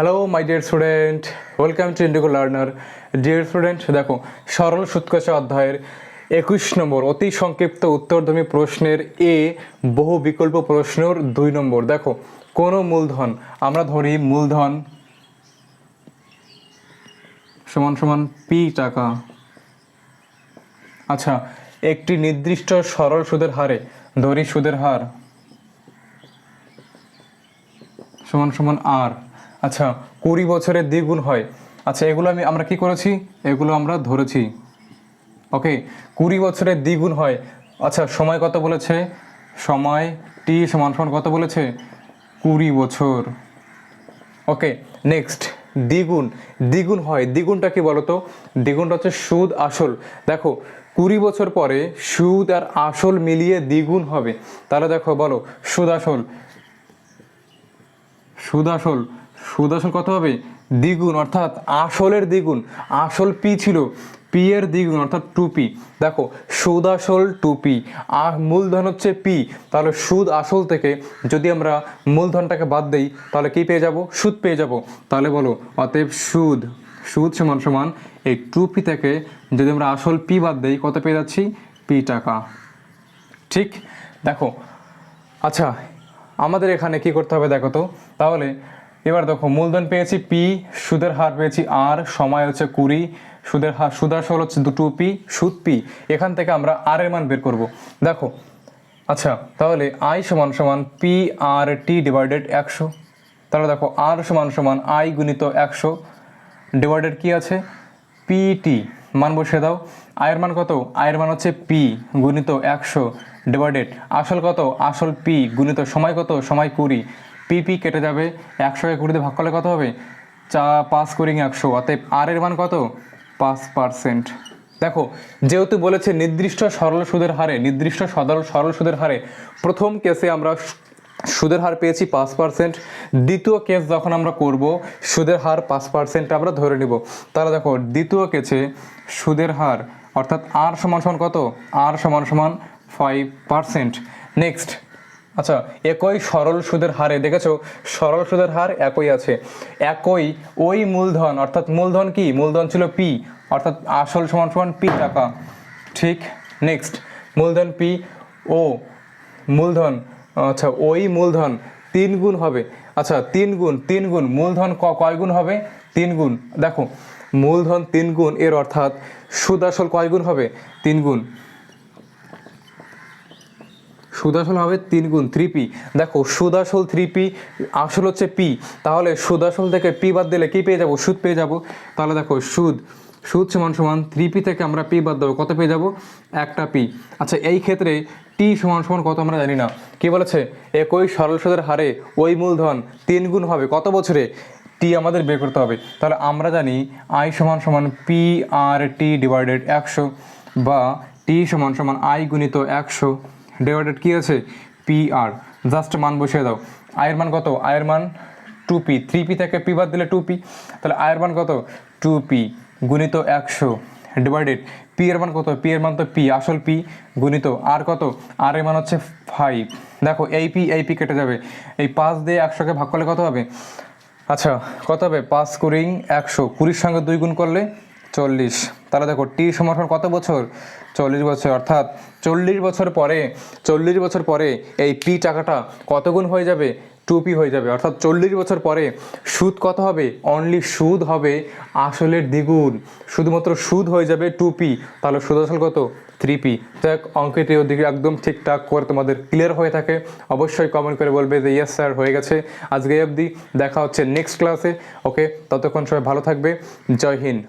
Hello my dear student welcome to Indigo learner dear student দেখো, সরল সুৎকষা অধ্যায়ের একুশ নম্বর, অতি সংক্ষিপ্ত উত্তরধর্মী প্রশ্নের এ বহু বিকল্প প্রশ্নের দুই নম্বর। দেখো, কোনো মূলধন, আমরা ধরি মূলধন, সমান সমান পি টাকা। আচ্ছা একটি নির্দিষ্ট সরল সুদের হারে, ধরি সুদের হার, সমান সমান আর আচ্ছা কুড়ি বছরের দ্বিগুণ হয়। আচ্ছা এগুলো আমি, আমরা কি করেছি? এগুলো আমরা ধরেছি। ওকে, কুড়ি বছরের দ্বিগুণ হয়। আচ্ছা সময় কত বলেছে? সময় টি সমান সমান কত বলেছে? কুড়ি বছর। ওকে, নেক্সট, দ্বিগুণ। দ্বিগুণ হয়, দ্বিগুণটা কি বলতো? দ্বিগুণটা হচ্ছে সুদ আসল। দেখো, কুড়ি বছর পরে সুদ আর আসল মিলিয়ে দ্বিগুণ হবে। তাহলে দেখো, বলো, সুদ আসল। সুদ আসল। সুদ আসল কত হবে? দ্বিগুণ, অর্থাৎ আসলের দ্বিগুণ। আসল পি ছিল, পি এর দ্বিগুণ, অর্থাৎ টু পি দেখো, সুদ আসল টু পি আর মূলধন হচ্ছে পি তাহলে সুদ আসল থেকে যদি আমরা মূলধনটাকে বাদ দেই, তাহলে কি পেয়ে যাব? সুদ পেয়ে যাব। তাহলে বলো, অতএব সুদ সুদ সমান সমান এই টু পি থেকে যদি আমরা আসল পি বাদ দেই, কত পেয়ে যাচ্ছি? পি টাকা। ঠিক? দেখো আচ্ছা আমাদের এখানে কি করতে হবে দেখো তো? তাহলে এবার দেখো, মূলধন পেয়েছি পি সুদের হার পেয়েছি আর সময় হচ্ছে কুড়ি, সুদের হার সুদার সুদাসল হচ্ছে দুটো পি সুদ পি এখান থেকে আমরা আর এর মান বের করব। দেখো আচ্ছা তাহলে আই সমান সমান পি আর টি ডিভাইডেড একশো। তাহলে দেখো আর সমান সমান আই গুণিত একশো। ডিভাইডেড কি আছে? পি টি মান বসিয়ে দাও। আয়ের মান কত? আয়ের মান হচ্ছে পি গুণিত একশো। ডিভাইডেড আসল কত? আসল পি গুণিত সময় কত? সময় কুড়ি। পি পি কেটে যাবে। একশোকে কুড়িতে ভাগ করলে কত হবে? চা পাঁচ কুড়ি একশো। অতএব আর এর মান কত? পাঁচ পার্সেন্ট দেখো, যেহেতু বলেছে নির্দিষ্ট সরল সুদের হারে, নির্দিষ্ট সরল সরল সুদের হারে প্রথম কেসে আমরা সুদের হার পেয়েছি পাঁচ পার্সেন্ট দ্বিতীয় কেস যখন আমরা করব, সুদের হার পাঁচ পার্সেন্ট আমরা ধরে নিব। তাহলে দেখো, দ্বিতীয় কেসে সুদের হার, অর্থাৎ আর সমান সমান কত? আর সমান সমান ফাইভ পার্সেন্ট নেক্সট আচ্ছা একই সরল সুদের হারে, দেখেছ? সরল সুদের হার একই আছে। একই ওই মূলধন, অর্থাৎ মূলধন কি? মূলধন ছিল পি অর্থাৎ আসল সমান সমান পি টাকা। ঠিক নেক্সট মূলধন পি ও মূলধন আচ্ছা ওই মূলধন তিন গুণ হবে। আচ্ছা তিন গুণ তিন গুণ, মূলধন ক, কয় গুণ হবে? তিন গুণ। দেখো, মূলধন তিন গুণ, এর অর্থাৎ সুদ আসল কয় গুণ হবে? তিন গুণ। সুদাসল হবে তিন গুণ থ্রি পি দেখো, সুদাসল থ্রি পি আসল হচ্ছে পি তাহলে সুদাসল থেকে পি বাদ দিলে কি পেয়ে যাব? সুদ পেয়ে যাব। তাহলে দেখো, সুদ। সুদ সমান সমান থ্রি পি থেকে আমরা পি বাদ দেবো। কত পেয়ে যাব? একটা পি আচ্ছা এই ক্ষেত্রে টি সমান সমান কত আমরা জানি না। কি বলেছে? একই সরল সুদের হারে ওই মূলধন তিন গুণ হবে। কত বছরে? টি আমাদের বের করতে হবে। তাহলে আমরা জানি আই সমান সমান পি আর টি ডিভাইডেড একশো বা টি সমান সমান আই গুণিত একশো। ডিভাইডেড কী আছে? পি আর জাস্ট মান বসিয়ে দাও। আয়ের মান কত? আয়ের মান টু পি থ্রি পি থেকে পি বাদ দিলে টু পি তাহলে আয়ের মান কত? টু পি গুণিত একশো। ডিভাইডেড পি এর মান কত? পি এর মান তো পি আসল পি গুণিত আর কত? আর এর মান হচ্ছে ফাইভ দেখো, এই পি এই পি কেটে যাবে। এই পাঁচ দিয়ে একশোকে ভাগ করলে কত হবে? আচ্ছা কত হবে? পাঁচ কুড়ি একশো। কুড়ির সঙ্গে দুই গুণ করলে চল্লিশ। তাহলে দেখো টি সমান কত বছর? চল্লিশ বছর। অর্থাৎ চল্লিশ বছর পরে, চল্লিশ বছর পরে এই পি টাকাটা কত গুণ হয়ে যাবে? টু পি হয়ে যাবে। অর্থাৎ চল্লিশ বছর পরে সুদ কত হবে? অনলি সুদ হবে আসলের দ্বিগুণ। শুধুমাত্র সুদ হয়ে যাবে টু পি। তাহলে সুদ আসল কত? Three p. যাক, অঙ্কটি ওদিকে একদম ঠিকঠাক করে তোমাদের ক্লিয়ার হয়ে থাকে। অবশ্যই কমেন্ট করে বলবে যে ইয়েস স্যার হয়ে গেছে। আজকে অবধি দেখা হচ্ছে নেক্সট ক্লাসে ওকে ততক্ষণ সবাই ভালো থাকবে। জয় হিন্দ।